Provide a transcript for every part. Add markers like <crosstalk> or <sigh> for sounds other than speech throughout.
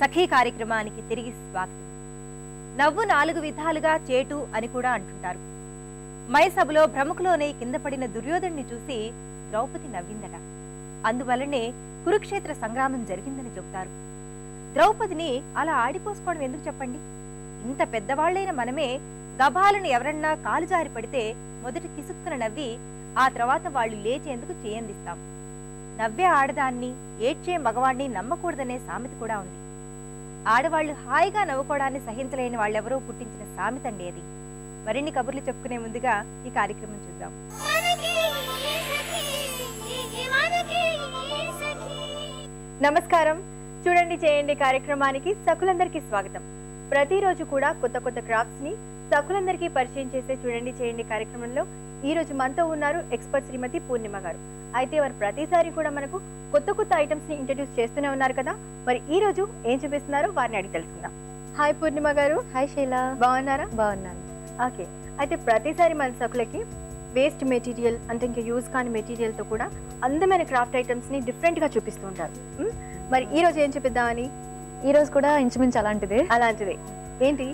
సఖీ కార్యక్రమానికి తిరిగి స్వాగతం. నవ్వు నాలుగు విధాలుగా చేటు అని కూడా అంటుంటారు. మైసభలో భ్రముకులోనే కింద పడిన దుర్యోధన్ని చూసి ద్రౌపది నవ్విందట. అందువలనే కురుక్షేత్ర సంగ్రామం జరిగిందని చెబుతారు. ద్రౌపదిని అలా ఆడిపోసుకోవడం ఎందుకు చెప్పండి? ఇంత పెద్దవాళ్ళైన మనమే గభాలను ఎవరన్నా కాలు జారి పడితే మొదట కిసుక్కున నవ్వి ఆ తర్వాత వాళ్ళు లేచేందుకు చేయందిస్తాం. నవ్వే ఆడదాన్ని ఏడ్చే మగవాణ్ణి నమ్మకూడదనే సామెత కూడా ఉంది. ఆడవాళ్ళు హాయిగా నవ్వుకోవడాన్ని సహించలేని వాళ్ళెవరో పుట్టించిన సామెత అండి అది. మరిన్ని కబుర్లు చెప్పుకునే ముందుగా ఈ కార్యక్రమం చూద్దాం. నమస్కారం. చూడండి చేయండి కార్యక్రమానికి సకులందరికీ స్వాగతం. ప్రతిరోజు కూడా కొత్త కొత్త క్రాఫ్ట్స్ని సకులందరికీ పరిచయం చేసే చూడండి చేయండి కార్యక్రమంలో ఈ రోజు మనతో ఉన్నారు ఎక్స్పర్ట్ శ్రీమతి పూర్ణిమ గారు. అయితే వారు ప్రతిసారి కూడా మనకు కొత్త కొత్త ఐటమ్స్ని ఇంట్రడ్యూస్ చేస్తూనే ఉన్నారు కదా. మరి ఈ రోజు ఏం చూపిస్తున్నారో వారిని అడిగి తెలుసుకుందాం. హాయ్ పూర్ణిమ గారు. హాయ్ శైలా. బాగున్నారా? బాగున్నాను. ఓకే. అయితే ప్రతిసారి మన సకులకి వేస్ట్ మెటీరియల్ అంటే ఇంకా యూజ్ కాని మెటీరియల్తో కూడా అందమైన క్రాఫ్ట్ ఐటమ్స్ని డిఫరెంట్గా చూపిస్తూ ఉంటారు? మరి ఈ రోజు ఏం చూపిద్దామని? ఈ రోజు కూడా ఇంచుమించు అలాంటిదే. అలాంటిది. ఏంటి?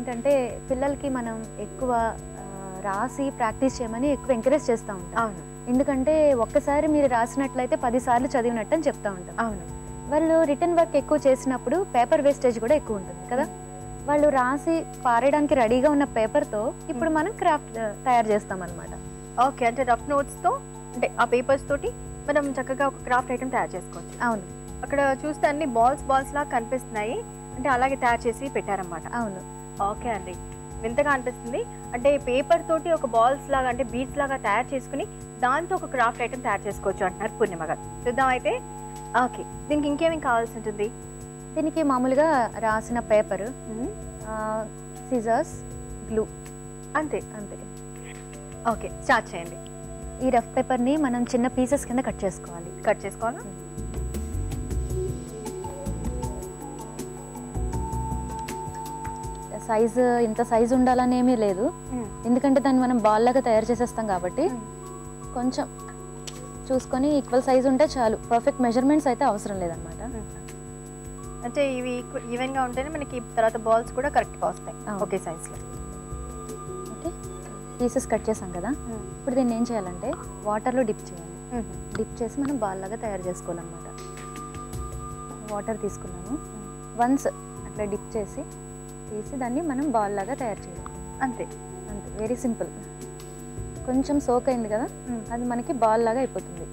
ఏంటంటే పిల్లలకి మనం ఎక్కువ రాసి ప్రాక్టీస్ చేయమని ఎక్కువ ఎంకరేజ్ చేస్తూ ఉంటాం. అవును. ఎందుకంటే ఒక్కసారి మీరు రాసినట్లయితే పది సార్లు చదివినట్టు అని చెప్తా ఉంటాం. అవును. వాళ్ళు రిటర్న్ వర్క్ ఎక్కువ చేసినప్పుడు పేపర్ వేస్టేజ్ కూడా ఎక్కువ ఉంటుంది కదా. వాళ్ళు రాసి పారేయడానికి రెడీగా ఉన్న పేపర్తో ఇప్పుడు మనం క్రాఫ్ట్ తయారు చేస్తాం అనమాట ఓకే. అంటే రఫ్ నోట్స్తో అంటే ఆ పేపర్స్ తోటి మనం చక్కగా ఒక క్రాఫ్ట్ ఐటమ్ తయారు చేసుకోవచ్చు. అవును. అక్కడ చూస్తే అన్ని బాల్స్ బాల్స్ లాగా కనిపిస్తున్నాయి. అంటే అలాగే తయారు చేసి పెట్టారన్నమాట. అవును. ఓకే అండి. వింతగా అనిపిస్తుంది. అంటే పేపర్ తోటి ఒక బాల్స్ లాగా అంటే బీడ్స్ లాగా తయారు చేసుకుని దాంతో ఒక క్రాఫ్ట్ ఐటమ్ తయారు చేసుకోవచ్చు అంటున్నారు పూర్ణిమ గారు. చూద్దాం అయితే. ఓకే. దీనికి ఇంకేమేమి కావాల్సి ఉంటుంది? దీనికి మామూలుగా రాసిన పేపర్ సిజర్స్ గ్లూ. అంతే. అంతే. ఓకే. స్టార్ట్ చేయండి. ఈ రఫ్ పేపర్ని మనం చిన్న పీసెస్ కింద కట్ చేసుకోవాలి. కట్ చేసుకోవాలా? సైజు ఇంత సైజు ఉండాలని ఏమీ లేదు. ఎందుకంటే దాన్ని మనం బాల్ లాగా తయారు చేసేస్తాం కాబట్టి కొంచెం చూసుకొని ఈక్వల్ సైజు ఉంటే చాలు. పర్ఫెక్ట్ మెజర్మెంట్స్ అయితే అవసరం లేదనమాట అంటే ఇవి ఈవెన్గా ఉంటేనే మనకి తర్వాత బాల్స్ కూడా కరెక్ట్గా వస్తాయి. ఓకే సైజ్లో. ఓకే. పీసెస్ కట్ చేసాం కదా. ఇప్పుడు దీన్ని ఏం చేయాలంటే వాటర్లో డిప్ చేయాలి. డిప్ చేసి మనం బాల్ లాగా తయారు చేసుకోవాలన్నమాట. వాటర్ తీసుకున్నాము. వన్స్ అట్లా డిప్ చేసి తీసి దాన్ని మనం బాల్ లాగా తయారు చేయాలి. అంతే. అంతే. వెరీ సింపుల్ కొంచెం సోక్ అయింది కదా? అది మనకి బాల్ లాగా అయిపోతుంది.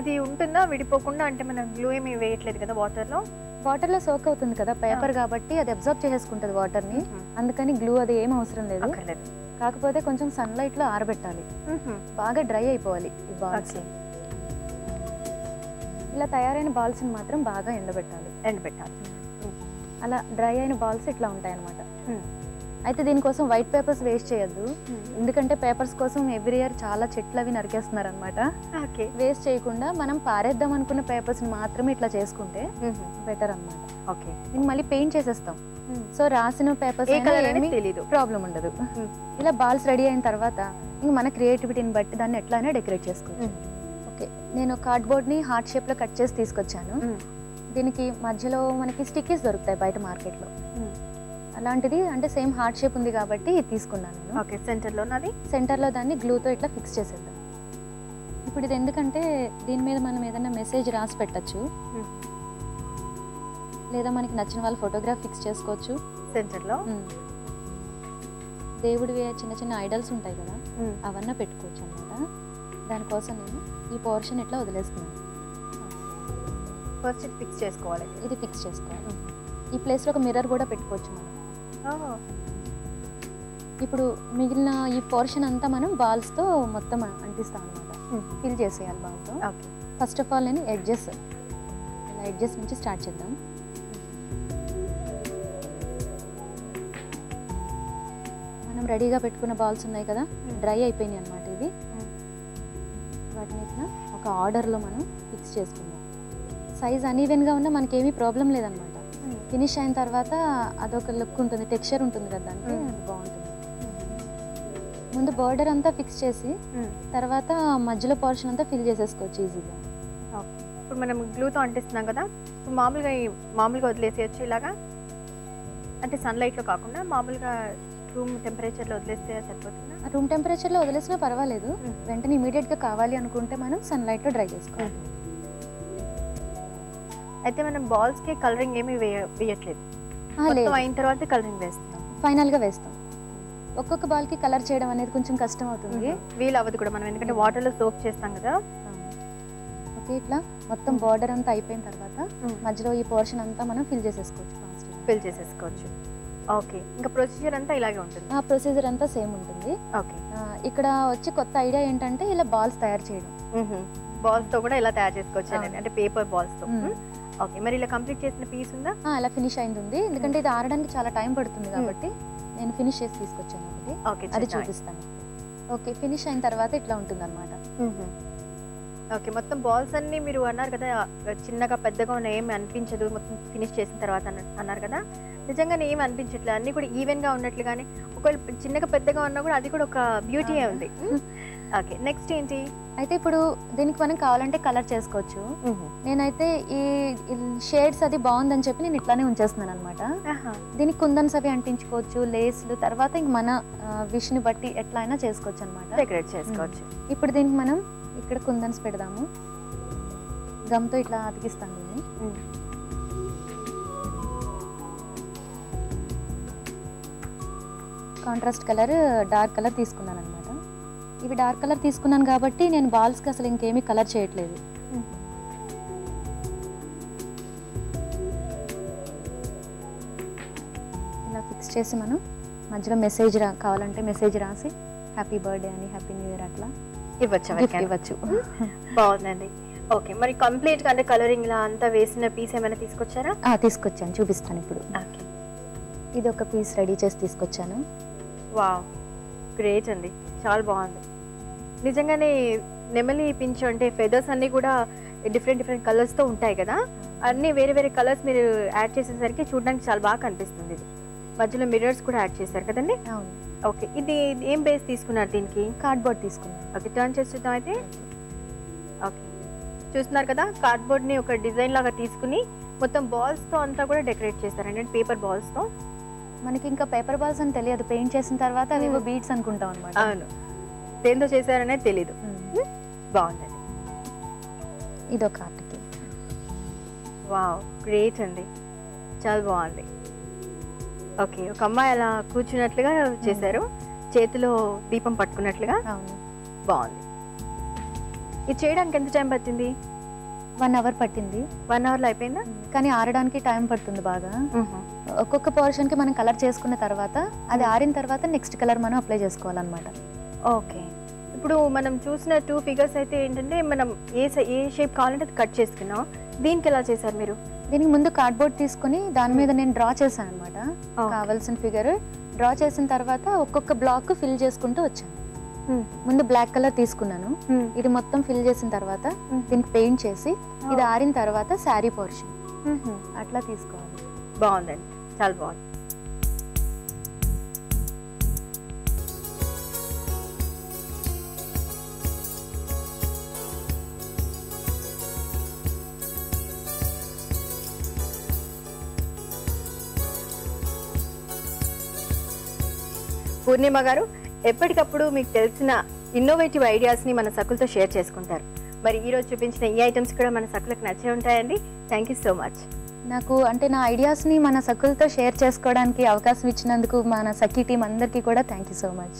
ఇది ఉంటుందా? విడిపోకుండా అంటే మనం గ్లూ ఏమి వేయట్లేదు కదా వాటర్లో వాటర్లో సోక్ అవుతుంది కదా? పేపర్ కాబట్టి అది అబ్జర్వ్ చేసేసుకుంటుంది వాటర్ని అందుకని గ్లూ అది ఏం అవసరం లేదు. కాకపోతే కొంచెం సన్లైట్లో ఆరబెట్టాలి. బాగా డ్రై అయిపోవాలి ఈ బాల్స్ ఇలా తయారైన బాల్స్ మాత్రం బాగా ఎండబెట్టాలి. ఎండ్ పెట్టాలి అలా డ్రై అయిన బాల్స్ ఇట్లా ఉంటాయి అనమాట అయితే దీనికోసం వైట్ పేపర్స్ వేస్ట్ చేయొద్దు. ఎందుకంటే పేపర్స్ కోసం ఎవ్రీ ఇయర్ చాలా చెట్లు అవి నరికేస్తున్నారు అనమాట వేస్ట్ చేయకుండా మనం పారేద్దాం అనుకున్న పేపర్స్ మాత్రమే ఇట్లా చేసుకుంటే బెటర్ అన్నమాట. ఓకే. దీన్ని మళ్ళీ పెయింట్ చేసేస్తాం. సో రాసిన పేపర్స్ తెలీదు. ప్రాబ్లం ఉండదు. ఇలా బాల్స్ రెడీ అయిన తర్వాత ఇంక మన క్రియేటివిటీని బట్టి దాన్ని ఎట్లయినా డెకరేట్ చేసుకోవచ్చు. ఓకే. నేను కార్డ్బోర్డ్ని హార్ట్ షేప్లో కట్ చేసి తీసుకొచ్చాను. దీనికి మధ్యలో మనకి స్టిక్కీస్ దొరుకుతాయి బయట మార్కెట్లో. అలాంటిది అంటే సేమ్ హార్ట్ షేప్ ఉంది కాబట్టి తీసుకున్నాను నేను. ఓకే సెంటర్లో నాది సెంటర్లో దాన్ని గ్లూతో ఇట్లా ఫిక్స్ చేసేద్దాం. ఇప్పుడు ఇది ఎందుకంటే దీని మీద మనం ఏదైనా మెసేజ్ రాసి పెట్టచ్చు. లేదా మనకి నచ్చిన వాళ్ళ ఫోటోగ్రాఫ్ ఫిక్స్ చేసుకోవచ్చు. సెంటర్లో ఉమ్. దేవుడివి చిన్న చిన్న ఐడల్స్ ఉంటాయి కదా అవన్నీ పెట్టుకోవచ్చు అనమాట దానికోసం నేను ఈ పోర్షన్ ఇట్లా వదిలేస్తున్నాను. ఫస్ట్ ఫిక్స్ చేసుకోవాలి. ఇది ఫిక్స్ చేసుకోవాలి. ఈ ప్లేస్లో ఒక మిర్రర్ కూడా పెట్టుకోవచ్చు మనం. ఇప్పుడు మిగిలిన ఈ పోర్షన్ అంతా మనం బాల్స్తో మొత్తం అంటిస్తాం అనమాట ఫిల్ చేసేయాలి బాల్తో ఓకే. ఫస్ట్ ఆఫ్ ఆల్ నేను ఎడ్జెస్ ఇలా ఎడ్జెస్ నుంచి స్టార్ట్ చేద్దాం. మనం రెడీగా పెట్టుకున్న బాల్స్ ఉన్నాయి కదా డ్రై అయిపోయినాయి అనమాట ఇవి. వాటిని ఇట్లా ఒక ఆర్డర్లో మనం ఫిక్స్ చేసుకుందాం. సైజ్ అన్ఈవెన్గా ఉన్నా మనకేమీ ప్రాబ్లం లేదనమాట. ఫినిష్ అయిన తర్వాత అదొక లుక్ ఉంటుంది టెక్స్చర్ ఉంటుంది కదా దానికి Mm. అది బాగుంటుంది. ముందు బార్డర్ అంతా ఫిక్స్ చేసి తర్వాత మధ్యలో పోర్షన్ అంతా ఫిల్ చేసేసుకోవచ్చు ఈజీగా ఇప్పుడు మనం గ్లూతో అంటిస్తున్నాం కదా మామూలుగా మామూలుగా వదిలేసేయచ్చు ఇలాగా? అంటే సన్లైట్లో కాకుండా మామూలుగా రూమ్ టెంపరేచర్లో వదిలేస్తే సరిపోతుందా? రూమ్ టెంపరేచర్లో వదిలేసినా పర్వాలేదు. వెంటనే ఇమీడియట్గా కావాలి అనుకుంటే మనం సన్లైట్లో డ్రై చేసుకోవాలి. అయితే మనం బాల్స్కి కలరింగ్ ఏమీ వేయ వేయట్లేదు. అయిన తర్వాత కలరింగ్ వేస్తాం. ఫైనల్గా వేస్తాం. ఒక్కొక్క బాల్కి కలర్ చేయడం అనేది కొంచెం కష్టం అవుతుంది వీలు అవ్వదు కూడా మనం ఎందుకంటే వాటర్లో సోప్ చేస్తాం కదా. ఓకే ఇట్లా మొత్తం బార్డర్ అంతా అయిపోయిన తర్వాత మధ్యలో ఈ పోర్షన్ అంతా మనం ఫిల్ చేసేసుకోవచ్చు ఫిల్ చేసేసుకోవచ్చు. ఓకే ఇంకా ప్రొసీజర్ అంతా ఇలాగే ఉంటుంది. ఆ ప్రొసీజర్ అంతా సేమ్ ఉంటుంది. ఓకే. ఇక్కడ వచ్చి కొత్త ఐడియా ఏంటంటే ఇలా బాల్స్ తయారు చేయడం. బాల్స్తో కూడా ఇలా తయారు చేసుకోవచ్చు అంటే పేపర్ బాల్స్తో. ఓకే మరి ఇలా కంప్లీట్ చేసిన పీస్ ఉందా? అలా ఫినిష్ అయింది. ఉంది ఎందుకంటే ఇది ఆరడానికి చాలా టైం పడుతుంది కాబట్టి నేను ఫినిష్ చేసి తీసుకొచ్చాను ఒకటి. ఓకే అది చూపిస్తాను. ఓకే ఫినిష్ అయిన తర్వాత ఇట్లా ఉంటుంది అనమాట ఓకే మొత్తం బాల్స్ అన్ని మీరు అన్నారు కదా చిన్నగా పెద్దగా ఉన్న ఏమి అనిపించదు మొత్తం ఫినిష్ చేసిన తర్వాత అన్న- అన్నారు కదా. నిజంగానే ఏమి అనిపించట్లేదు. అన్ని కూడా ఈవెన్గా ఉన్నట్లుగానే ఒకవేళ చిన్నగా పెద్దగా ఉన్నా కూడా అది కూడా ఒక బ్యూటీ. ఉంది. ఓకే నెక్స్ట్ ఏంటి? అయితే ఇప్పుడు దీనికి మనం కావాలంటే కలర్ చేసుకోవచ్చు. నేనైతే ఈ షేడ్స్ అది బాగుందని చెప్పి నేను ఇట్లానే ఉంచేస్తున్నాను అనమాట దీనికి కుందన్స్ అవి అంటించుకోవచ్చు లేస్లు తర్వాత ఇంక మన విష్ని బట్టి ఎట్లా అయినా చేసుకోవచ్చు అనమాట డెకరేట్ చేసుకోవచ్చు. ఇప్పుడు దీనికి మనం ఇక్కడ కుందన్స్ పెడదాము. గమ్తో ఇట్లా అతికిస్తాను దీన్ని. కాంట్రాస్ట్ కలర్ డార్క్ కలర్ తీసుకున్నాను అనమాట ఇవి డార్క్ కలర్ తీసుకున్నాను కాబట్టి నేను బాల్స్కి అసలు ఇంకేమీ కలర్ చేయట్లేదు. ఇలా ఫిక్స్ చేసి మనం మధ్యలో మెసేజ్ రా కావాలంటే మెసేజ్ రాసి హ్యాపీ బర్త్డే అని హ్యాపీ న్యూ ఇయర్ అట్లా ఇవ్వచ్చు. ఇవ్వచ్చు. <laughs> బాగుందండి. ఓకే మరి కంప్లీట్గా అంటే కలరింగ్ ఇలా అంతా వేసిన పీస్ ఏమైనా తీసుకొచ్చారా? ఆ, తీసుకొచ్చాను చూపిస్తాను ఇప్పుడు. ఇది ఒక పీస్ రెడీ చేసి తీసుకొచ్చాను. వావ్ గ్రేట్ అండి. చాలా బాగుంది. నిజంగానే నెమలి పించు అంటే ఫెదర్స్ అన్నీ కూడా డిఫరెంట్ డిఫరెంట్ కలర్స్తో ఉంటాయి కదా? అన్నీ వేరే వేరే కలర్స్ మీరు యాడ్ చేసేసరికి చూడడానికి చాలా బాగా కనిపిస్తుంది ఇది. మధ్యలో మిర్రర్స్ కూడా యాడ్ చేశారు కదండి? ఓకే. ఇది ఏం బేస్ తీసుకున్నారు దీనికి? కార్డ్బోర్డ్ తీసుకున్నాను. ఓకే. టర్న్ చేసి చూద్దాం అయితే. ఓకే. చూస్తున్నారు కదా? కార్డ్బోర్డ్ని ఒక డిజైన్ లాగా తీసుకుని మొత్తం బాల్స్తో అంతా కూడా డెకరేట్ చేస్తారండి పేపర్ బాల్స్తో. మనకి ఇంకా పేపర్ బాల్స్ అని తెలియదు. పెయింట్ చేసిన తర్వాత అవి Hmm. బీడ్స్ అనుకుంటాం అనమాట అవును. దేంతో చేశారనేది తెలీదు. బాగుందండి ఇది ఒక ఆర్ట్కి వావ్ గ్రేట్ అండి. చాలా బాగుంది. ఓకే ఒక అమ్మాయి అలా కూర్చున్నట్లుగా చేశారు. చేతిలో దీపం పట్టుకున్నట్లుగా బాగుంది. ఇది చేయడానికి ఎంత టైం పట్టింది? వన్ అవర్ పట్టింది. వన్ అవర్లో అయిపోయిందా? కానీ ఆరడానికి టైం పడుతుంది బాగా. ఒక్కొక్క పోర్షన్కి మనం కలర్ చేసుకున్న తర్వాత అది ఆరిన తర్వాత నెక్స్ట్ కలర్ మనం అప్లై చేసుకోవాలన్నమాట. ఓకే. ఇప్పుడు మనం చూసిన టూ ఫిగర్స్ అయితే ఏంటంటే మనం ఏ ఏ షేప్ కావాలంటే అది కట్ చేసుకున్నాం. దీనికి ఎలా చేశారు మీరు? దీనికి ముందు కార్డ్బోర్డ్ తీసుకొని దాని మీద నేను డ్రా చేశాను అనమాట కావాల్సిన ఫిగర్ డ్రా చేసిన తర్వాత ఒక్కొక్క బ్లాక్ ఫిల్ చేసుకుంటూ వచ్చాను. ముందు బ్లాక్ కలర్ తీసుకున్నాను. ఇది మొత్తం ఫిల్ చేసిన తర్వాత దీనికి పెయింట్ చేసి ఇది ఆరిన తర్వాత శారీ పోర్షన్ అట్లా తీసుకోవాలి. బాగుందండి. చాలా బాగుంది. పూర్ణిమ గారు ఎప్పటికప్పుడు మీకు తెలిసిన ఇన్నోవేటివ్ ఐడియాస్ని మన సకులతో షేర్ చేసుకుంటారు. మరి ఈ రోజు చూపించిన ఈ ఐటమ్స్ కూడా మన సకులకు నచ్చే ఉంటాయండి. థ్యాంక్ యూ సో మచ్ నాకు అంటే నా ఐడియాస్ని మన సకులతో షేర్ చేసుకోవడానికి అవకాశం ఇచ్చినందుకు మన సఖీ టీం అందరికీ కూడా థ్యాంక్ యూ సో మచ్